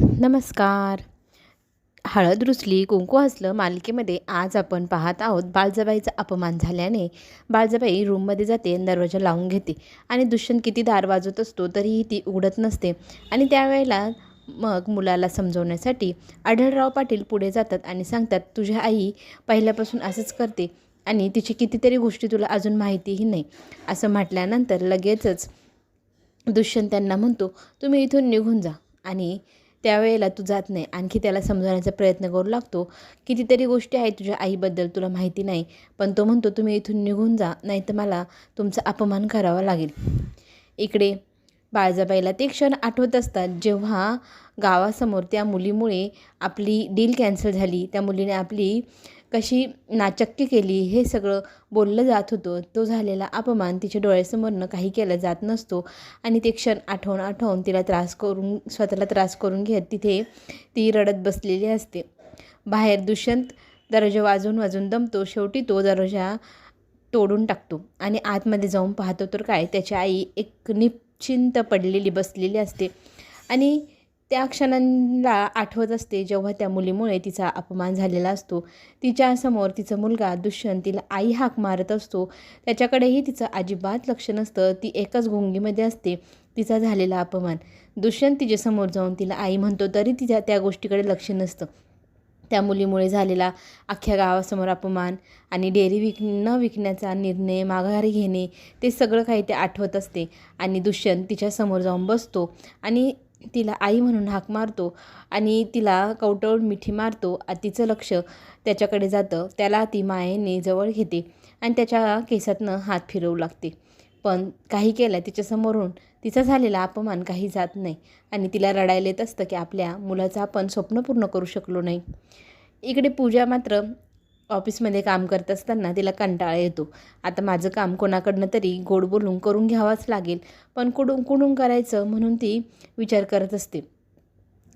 नमस्कार. हळद रुसली कुंकू हसलं मालिकेमध्ये आज आपण पाहत आहोत बाळजाबाईचा अपमान झाल्याने बाळजाबाई रूममध्ये जाते दरवाजा लावून घेते आणि दुष्यंत किती दार वाजवत असतो तरीही ती उघडत नसते आणि त्यावेळेला मग मुलाला समजवण्यासाठी आढळराव पाटील पुढे जातात आणि सांगतात तुझ्या आई पहिल्यापासून असंच करते आणि तिची कितीतरी गोष्टी तुला अजून माहितीही नाही. असं म्हटल्यानंतर लगेचच दुष्यंत त्यांना म्हणतो तुम्ही इथून निघून जा. आणि त्यावेळेला तू जात नाही. आणखी त्याला समजवण्याचा प्रयत्न करू लागतो. कितीतरी गोष्टी आहेत तुझ्या आईबद्दल तुला माहिती नाही. पण तो म्हणतो तुम्ही इथून निघून जा नाही तर मला तुमचा अपमान करावा लागेल. इकडे बाळजाबाईला ते क्षण आठवत असतात जेव्हा गावासमोर त्या मुलीमुळे आपली डील कॅन्सल झाली. त्या मुलीने आपली कशी नाचक्की केली हे सगळं बोललं जात होतं. तो झालेला अपमान तिच्या डोळ्यासमोरनं काही केला जात नसतो आणि ते क्षण आठवून आठवून तिला त्रास करून स्वतःला त्रास करून घेत तिथे ती रडत बसलेली असते. बाहेर दुष्यंत दरवाजा वाजून वाजून दमतो. शेवटी तो दरवाजा तोडून टाकतो आणि आतमध्ये जाऊन पाहतो तर काय त्याची आई एक निश्चिंत पडलेली बसलेली असते. आणि त्या क्षणांना आठवत असते जेव्हा त्या मुलीमुळे तिचा अपमान झालेला असतो. तिच्यासमोर तिचा मुलगा दुष्यंत तिला आई हाक मारत असतो. त्याच्याकडेही तिचं अजिबात लक्ष नसतं. ती एकच गुंगीमध्ये असते. तिचा झालेला अपमान. दुष्यंत तिच्यासमोर जाऊन तिला आई म्हणतो तरी तिच्या त्या गोष्टीकडे लक्ष नसतं. त्या मुलीमुळे झालेला अख्ख्या गावासमोर अपमान आणि डेअरी विक न विकण्याचा निर्णय माघारी घेणे ते सगळं काही ते आठवत असते. आणि दुष्यंत तिच्यासमोर जाऊन बसतो आणि तिला आई म्हणून हाक मारतो आणि तिला कवटळून मिठी मारतो तिचं लक्ष त्याच्याकडे जातं त्याला ती मायेने जवळ घेते आणि त्याच्या केसातनं हात फिरवू लागते. पण काही केलं तिच्यासमोरून तिचा झालेला अपमान काही जात नाही आणि तिला रडायला येत असतं की आपल्या मुलाचं आपण स्वप्न पूर्ण करू शकलो नाही. इकडे पूजा मात्र ऑफिसमध्ये काम करत असताना तिला कंटाळा येतो. आता माझं काम कोणाकडनं तरी गोड बोलून करून घ्यावाच लागेल. पण कुडून कुडून करायचं म्हणून ती विचार करत असते.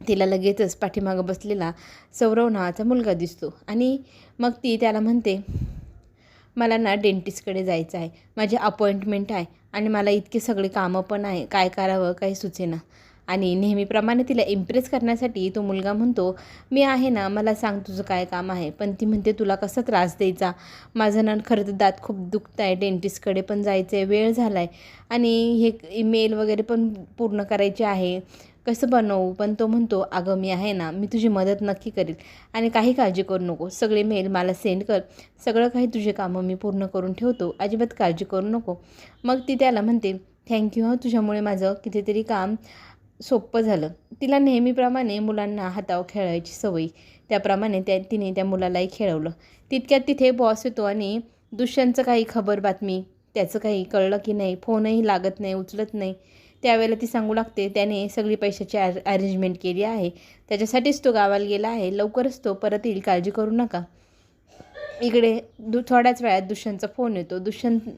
तिला लगेचच पाठीमागं बसलेला सौरव नावाचा मुलगा दिसतो आणि मग ती त्याला म्हणते मला ना डेंटिस्टकडे जायचं आहे. माझी अपॉइंटमेंट आहे आणि मला इतके सगळे कामं पण आहे. काय करावं? काही सुचेना. आणि नेहमीप्रमाणे तिला इम्प्रेस करण्यासाठी तो मुलगा म्हणतो मी आहे ना मला सांग तुझं काय काम आहे. पण ती म्हणते तुला कसा त्रास द्यायचा? माझं ना खरं तर दात खूप दुखत आहे डेंटिस्टकडे पण जायचं आहे वेळ झाला आहे आणि हे ईमेल वगैरे पण पूर्ण करायचे आहे. कसं बनवू? पण तो म्हणतो अगं मी आहे ना मी तुझी मदत नक्की करेल. आणि काही काळजी करू नको. सगळे मेल मला सेंड कर. सगळं काही तुझे कामं मी पूर्ण करून ठेवतो. अजिबात काळजी करू नको. मग ती त्याला म्हणते थँक्यू हं. तुझ्यामुळे माझं कितीतरी काम सोपं झालं. तिला नेहमीप्रमाणे मुलांना हाताव खेळायची सवय. त्याप्रमाणे त्या तिने त्या मुलालाही खेळवलं. तितक्यात तिथे बॉस येतो आणि दुष्यंतचं काही खबर बातमी त्याचं काही कळलं की नाही फोनही लागत नाही उचलत नाही. त्यावेळेला ती सांगू लागते त्याने सगळी पैशाची अर अरेंजमेंट केली आहे. त्याच्यासाठीच तो गावाला गेला आहे. लवकरच तो परत येईल. काळजी करू नका. इकडे दु थोड्याच वेळात दुष्यंतचा फोन येतो. दुष्यंत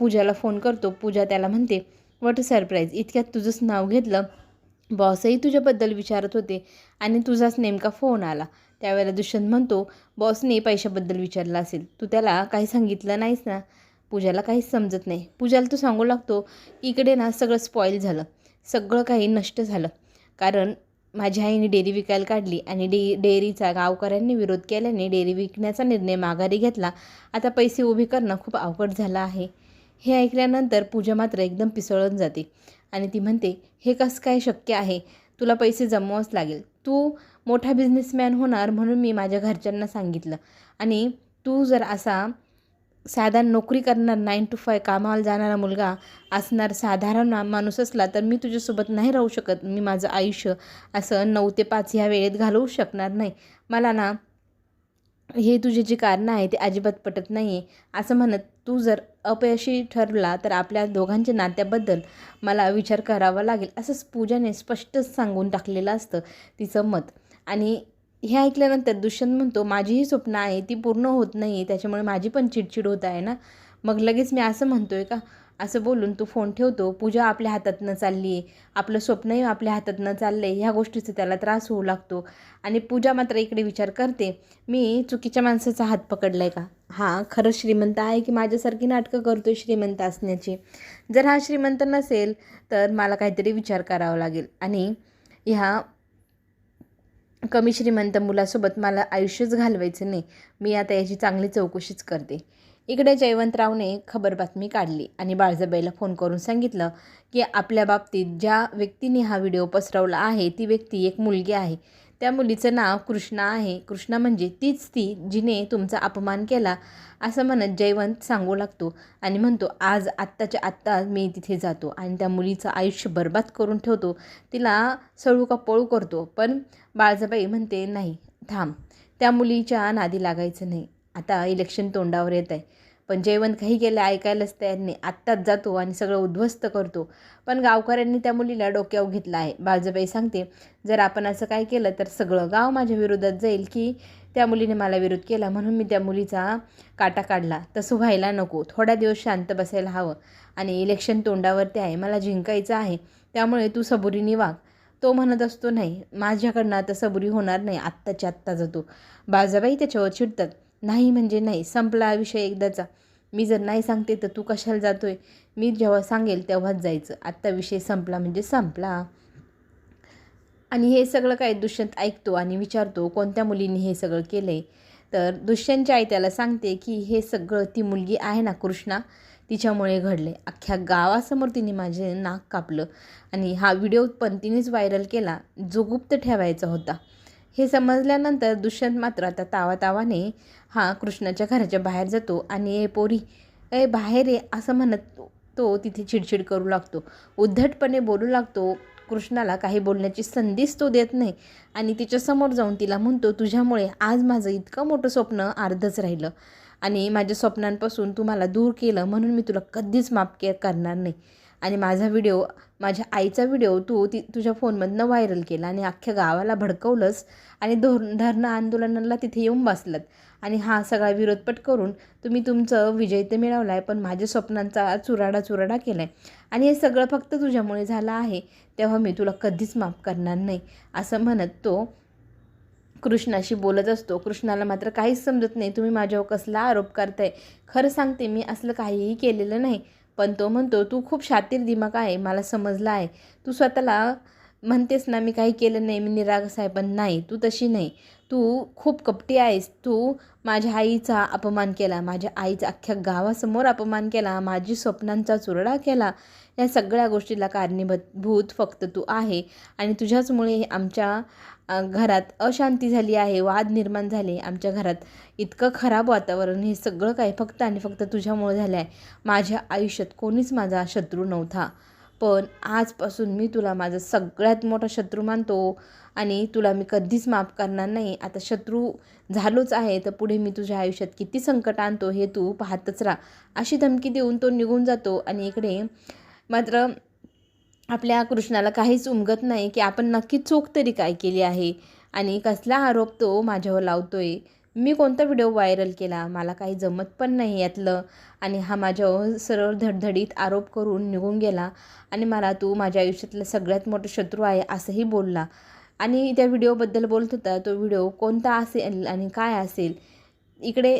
पूजाला फोन करतो. पूजा त्याला म्हणते वॉट अ सरप्राईज इतक्यात तुझंच नाव घेतलं. बॉसही तुझ्याबद्दल विचारत होते आणि तुझाच नेमका फोन आला. त्यावेळेला दुष्यंत म्हणतो बॉसने पैशाबद्दल विचारलं असेल. तू त्याला काही सांगितलं नाहीस ना? पूजाला काहीच समजत नाही. पूजाला तू सांगू लागतो इकडे ना सगळं स्पॉईल झालं. सगळं काही नष्ट झालं. कारण माझ्या आईने डेअरी विकायला काढली आणि डे डेअरीचा गावकऱ्यांनी विरोध केल्याने डेअरी विकण्याचा निर्णय माघारी घेतला. आता पैसे उभे करणं खूप अवघड झालं आहे. हे ऐकल्यानंतर पूजा मात्र एकदम पिसळून जाते. आणि ती म्हणते हे कसं काय शक्य आहे? तुला पैसे जमवावंच लागेल. तू मोठा बिझनेसमॅन होणार म्हणून मी माझ्या घरच्यांना सांगितलं. आणि तू जर असा साधारण नोकरी करणार नाईन टू फाय कामाला जाणारा मुलगा असणार साधारण माणूस असला तर मी तुझ्यासोबत नाही राहू शकत. मी माझं आयुष्य असं नऊ ते पाच ह्या वेळेत घालवू शकणार नाही. मला ना हे तुझे जे कारणं आहे ते अजिबात पटत नाही आहे असं म्हणत तू जर अपयशी ठरला तर आपल्या दोघांच्या नात्याबद्दल मला विचार करावा लागेल असंच पूजाने स्पष्टच सांगून टाकलेलं असतं तिचं मत. आणि हे ऐकल्यानंतर दुष्यंत म्हणतो माझीही स्वप्न आहे ती पूर्ण होत नाही आहे त्याच्यामुळे माझी पण चिडचिड होत आहे ना? मग लगेच मी असं म्हणतो आहे का असं बोलून तो फोन ठेवतो पूजा आपल्या हातातनं चालली आहे. आपलं स्वप्नही आपल्या हातातनं चाललं आहे ह्या गोष्टीचा त्याला त्रास होऊ लागतो. आणि पूजा मात्र इकडे विचार करते मी चुकीच्या माणसाचा हात पकडला आहे का? हा खरंच श्रीमंत आहे की माझ्यासारखी नाटकं करतो श्रीमंत असण्याची. जर हा श्रीमंत नसेल तर मला काहीतरी विचार करावा लागेल. आणि ह्या कमी श्रीमंत मुलासोबत मला आयुष्यच घालवायचं नाही. मी आता याची चांगली चौकशीच करते. इकडे जयवंतरावने खबर बातमी काढली आणि बाळजाबाईला फोन करून सांगितलं की आपल्या बाबतीत ज्या व्यक्तीने हा व्हिडिओ पसरवला आहे ती व्यक्ती एक मुलगी आहे. त्या मुलीचं नाव कृष्णा आहे. कृष्णा म्हणजे तीच ती जिने तुमचा अपमान केला असं म्हणत जयवंत सांगू लागतो आणि म्हणतो आज आत्ताच्या आत्ता मी तिथे जातो आणि त्या मुलीचं आयुष्य बर्बाद करून ठेवतो. तिला सळू का पळू करतो. पण बाळजाबाई म्हणते नाही थांब. त्या मुलीच्या नादी लागायचं नाही. आता इलेक्शन तोंडावर येत आहे. पण जयवंत काही गेलं ऐकायलाच तयार नाही. आत्ताच जातो आणि सगळं उद्ध्वस्त करतो. पण गावकऱ्यांनी त्या मुलीला डोक्यावर घेतला आहे. बाळजबाई सांगते जर आपण असं काय केलं तर सगळं गाव माझ्या विरोधात जाईल की त्या मुलीने मला विरोध केला म्हणून मी त्या मुलीचा काटा काढला. तसं व्हायला नको. थोडा दिवस शांत बसायला हवं. आणि इलेक्शन तोंडावरती आहे. मला जिंकायचं आहे. त्यामुळे तू सबुरीने वाघ. तो म्हणत असतो नाही माझ्याकडनं आता सबुरी होणार नाही. आत्ताच्या आत्ता जातो. बाळजाबाई त्याच्यावर चिडतात. नाही म्हणजे नाही संपला विषय एकदाचा. मी जर नाही सांगते तर तू कशाला जातोय? मी जेव्हा सांगेल तेव्हाच जायचं. आत्ता विषय संपला म्हणजे संपला. आणि हे सगळं काय दुष्यंत ऐकतो आणि विचारतो कोणत्या मुलीने हे सगळं केलं आहे तर दुष्यंतच्या आई त्याला सांगते की हे सगळं ती मुलगी आहे ना कृष्णा तिच्यामुळे घडले अख्ख्या गावासमोर तिने माझे नाक कापलं आणि हा व्हिडिओ पण तिनेच व्हायरल केला. जो गुप्त ठेवायचा होता. हे समजल्यानंतर दुष्यंत मात्र आता तावातावाने हा कृष्णाच्या घराच्या बाहेर जातो आणि ए पोरी ए बाहेर ये असं म्हणत तो तिथे चिडचिड करू लागतो. उद्धटपणे बोलू लागतो कृष्णाला काही बोलण्याची संधीच तो देत नाही आणि तिच्यासमोर जाऊन तिला म्हणतो तुझ्यामुळे आज माझं इतकं मोठं स्वप्न अर्धच राहिलं आणि माझ्या स्वप्नांपासून तू मला दूर केलं म्हणून मी तुला कधीच माफ के करणार नाही. आणि माझा व्हिडिओ माझ्या आईचा व्हिडिओ तू ती तुझ्या फोनमधनं व्हायरल केला आणि अख्ख्या गावाला भडकवलंस आणि धोर धरणं आंदोलनाला तिथे येऊन बसलात. आणि हा सगळा विरोधपट करून तुम्ही तुमचं विजय तर मिळवला आहे पण माझ्या स्वप्नांचा चुराडा चुराडा केला आहे आणि हे सगळं फक्त तुझ्यामुळे झालं आहे तेव्हा मी तुला कधीच माफ करणार नाही असं म्हणत तो कृष्णाशी बोलत असतो. कृष्णाला मात्र काहीच समजत नाही तुम्ही माझ्यावर कसला आरोप करताय? खरं सांगते मी असलं काहीही केलेलं नाही पण तो म्हणतो तू खूप शातीर दिमाग आहे मला समजला आहे. तू स्वतःला म्हणतेस ना मी काही केलं नाही मी निरागस आहे पण नाही तू तशी नाही. तू खूप कपटी आहेस. तू माझ्या आईचा अपमान केला माझ्या आईचा अख्ख्या गावासमोर अपमान केला माझी स्वप्नांचा चुरडा केला. या सगळ्या गोष्टीला कारणीभूत भूत फक्त तू आहे. आणि तुझ्याचमुळे आमच्या घरात अशांती झाली आहे वाद निर्माण झाले. आमच्या घरात इतकं खराब वातावरण हे सगळं काय फक्त आणि फक्त तुझ्यामुळे झालं आहे माझ्या आयुष्यात कोणीच माझा शत्रू नव्हता. पण आजपासून मी तुला माझा सगळ्यात मोठा शत्रू मानतो आणि तुला मी कधीच माफ करणार नाही. आता शत्रू झालोच आहे तर पुढे मी तुझ्या आयुष्यात किती संकट आणतो हे तू पाहतच राहा. अशी धमकी देऊन तो निघून जातो आणि इकडे मात्र आपल्या कृष्णाला काहीच उमगत नाही की आपण नक्की चूक तरी काय केली आहे आणि कसला आरोप तो माझ्यावर लावतोय. मी कोणता व्हिडिओ व्हायरल केला? मला काही जमत पण नाही यातलं. आणि हा माझ्यावर सरळ धडधडीत आरोप करून निघून गेला. आणि मला तू माझ्या आयुष्यातला सगळ्यात मोठा शत्रू आहे असंही बोलला. आणि त्या व्हिडिओबद्दल बोलत होता तो व्हिडिओ कोणता असेल आणि काय असेल? इकडे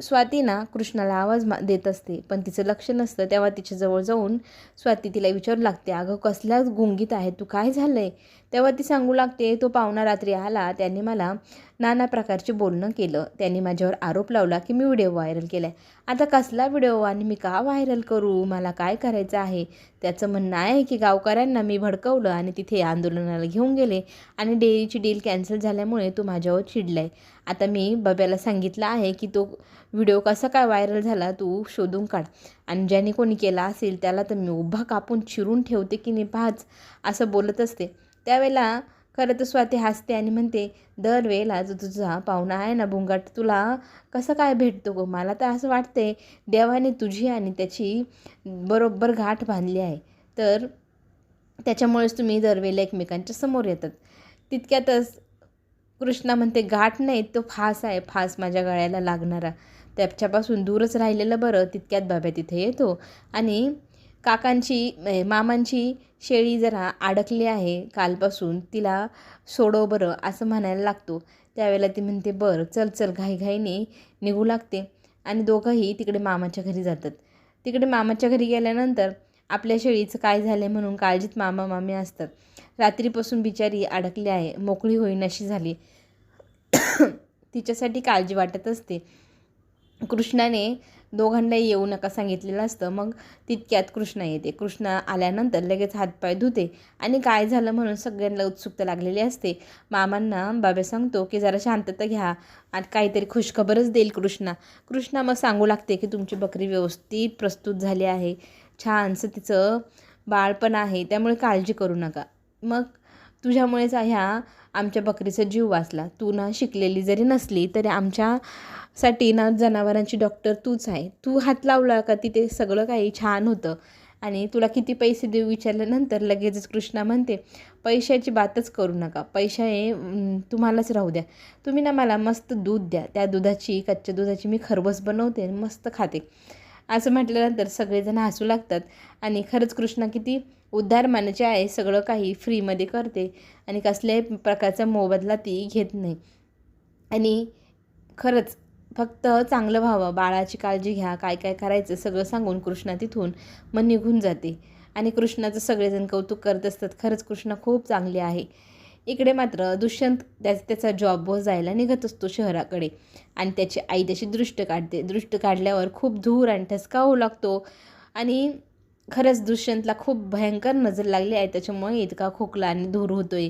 स्वाती ना कृष्णाला आवाज मा देत असते. पण तिचं लक्ष नसतं तेव्हा तिच्याजवळ जाऊन स्वाती तिला विचारू लागते. अगं कसल्याच गुंगीत आहे? तू काय झालं आहे तेव्हा ती सांगू लागते तो पाहुणा रात्री आला त्यांनी मला नाना प्रकारचे बोलणं केलं. त्यांनी माझ्यावर आरोप लावला की मी व्हिडिओ व्हायरल केला आहे आता कसला व्हिडिओ आणि मी का व्हायरल करू? मला काय करायचं आहे? त्याचं म्हणणं आहे की गावकऱ्यांना मी भडकवलं आणि तिथे आंदोलनाला घेऊन गेले आणि डेअरीची डील कॅन्सल झाल्यामुळे तो माझ्यावर चिडला आहे आता मी बब्याला सांगितलं आहे की तो व्हिडिओ कसा काय व्हायरल झाला तू शोधून काढ. आणि ज्याने कोणी केला असेल त्याला तर मी उभा कापून चिरून ठेवते की नाही पाहाच असं बोलत असते. त्यावेळेला खरं तर स्वाती हसते आणि म्हणते दरवेळेला जो तुझा पाहुणा आहे ना बुंगाट तुला कसं काय भेटतो गो? मला तर असं वाटते देवाने तुझी आणि त्याची बरोबर गाठ बांधली आहे. तर त्याच्यामुळेच तुम्ही दरवेळेला एकमेकांच्या समोर येतात. तितक्यातच कृष्णा म्हणते गाठ नाही तो फास आहे फास माझ्या गळ्याला लागणारा. त्याच्यापासून दूरच राहिलेलं बरं तितक्यात बाब्या तिथे येतो. आणि काकांची मामांची शेळी जरा अडकली आहे कालपासून तिला सोडव बरं असं म्हणायला लागतो. त्यावेळेला ती म्हणते बरं चल चल घाईघाईने निघू लागते. आणि दोघंही तिकडे मामाच्या घरी जातात. तिकडे मामाच्या घरी गेल्यानंतर आपल्या शेळीचं काय झालं म्हणून काळजीत मामा मामी असतात. रात्रीपासून बिचारी अडकली आहे मोकळी होईनाशी झाली. तिच्यासाठी काळजी वाटत असते. कृष्णाने दोघांना येऊ नका सांगितलेलं असतं. मग तितक्यात कृष्णा येते. कृष्णा आल्यानंतर लगेच हातपाय धुते आणि काय झालं म्हणून सगळ्यांना उत्सुकता लागलेली असते. मामांना बाबा सांगतो की जरा शांतता घ्या. आणि काहीतरी खुशखबरच देईल कृष्णा. कृष्णा मग सांगू लागते की तुमची बकरी व्यवस्थित प्रस्तुत झाली आहे. छानसं तिचं बाळपण आहे. त्यामुळे काळजी करू नका. मग तुझ्यामुळेच ह्या आमच्या बकरीचा जीव वाचला. तू ना शिकलेली जरी नसली तरी आमच्यासाठी ना जनावरांची डॉक्टर तूच आहे. तू हात लावला का तिथे सगळं काही छान होतं. आणि तुला किती पैसे देऊ विचारल्यानंतर लगेचच कृष्णा म्हणते पैशाची बातच करू नका. पैसा हे तुम्हालाच राहू द्या. तुम्ही ना मला मस्त दूध द्या. त्या दुधाची कच्च्या दुधाची मी खरबस बनवते आणि मस्त खाते. असं म्हटल्यानंतर सगळेजण हसू लागतात. आणि खरंच कृष्णा किती उद्धार मानाचे आहे सगळं काही फ्रीमध्ये करते आणि कसल्याही प्रकारचा मोबदला ती घेत नाही. आणि खरंच फक्त चांगलं व्हावं बाळाची काळजी घ्या काय काय करायचं सगळं सांगून कृष्णा तिथून मग निघून जाते. आणि कृष्णाचं सगळेजण कौतुक करत असतात. खरंच कृष्णा खूप चांगली आहे. इकडे मात्र दुष्यंत त्या त्याचा जॉबवर जायला निघत असतो शहराकडे. आणि त्याची आई त्याची दृष्ट काढते. दृष्ट काढल्यावर खूप धूर आणि ठसका होऊ लागतो. आणि खरंच दुष्यंतला खूप भयंकर नजर लागली आहे. त्याच्यामुळे इतका खोकला आणि धूर होतोय.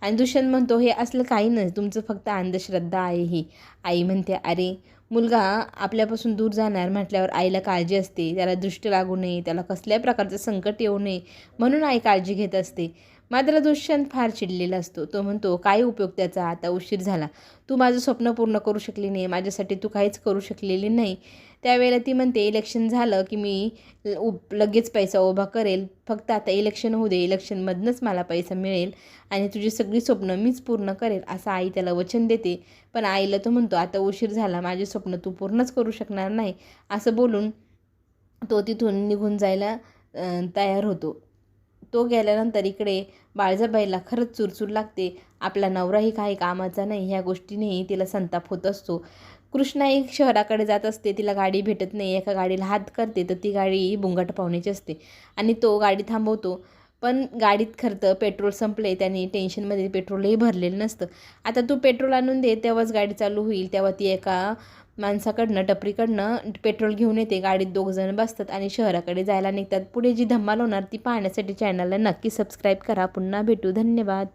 आणि दुष्यंत म्हणतो हे असलं काही नाही. तुमचं फक्त अंधश्रद्धा आहे ही. आई म्हणते अरे मुलगा आपल्यापासून दूर जाणार म्हटल्यावर आईला काळजी असते. त्याला दृष्ट लागू नये. त्याला कसल्याही प्रकारचं संकट येऊ नये म्हणून आई काळजी घेत असते. मात्र दुष्यंत फार चिडलेला असतो. तो म्हणतो काय उपयोग त्याचा? आता उशीर झाला. तू माझं स्वप्न पूर्ण करू शकली नाही. माझ्यासाठी तू काहीच करू शकलेली नाही. त्यावेळेला ती म्हणते इलेक्शन झालं की मी लगेच पैसा उभा करेल. फक्त आता इलेक्शन होऊ दे. इलेक्शनमधनंच मला पैसा मिळेल आणि तुझी सगळी स्वप्न मीच पूर्ण करेल. असं आई त्याला वचन देते. पण आईला तो म्हणतो आता उशीर झाला. माझे स्वप्न तू पूर्णच करू शकणार नाही. असं बोलून तो तिथून निघून जायला तयार होतो. तो गेल्यानंतर इकडे बाळजाबाईला खरंच चुरचूर लागते. आपला नवराही काही कामाचा नाही ह्या गोष्टीनेही तिला संताप होत असतो. कृष्णा एक शहराकडे जात असते तिला गाडी भेटत नाही एका गाडीला हात करते तर ती गाडी बुंगाट पाहुण्याची असते आणि तो गाडी थांबवतो. पण गाडीत खरं पेट्रोल संपले त्याने टेन्शनमध्ये पेट्रोलही भरलेलं नसतं. आता तू पेट्रोल आणून दे तेव्हाच गाडी चालू होईल तेव्हा ती एका माणसाकडनं टपरीकडनं पेट्रोल घेऊन येते गाडीत दोघजण बसतात आणि शहराकडे जायला निघतात. पुढे जी धम्माल होणार ती पाहण्यासाठी चॅनलला नक्की सबस्क्राईब करा. पुन्हा भेटू. धन्यवाद.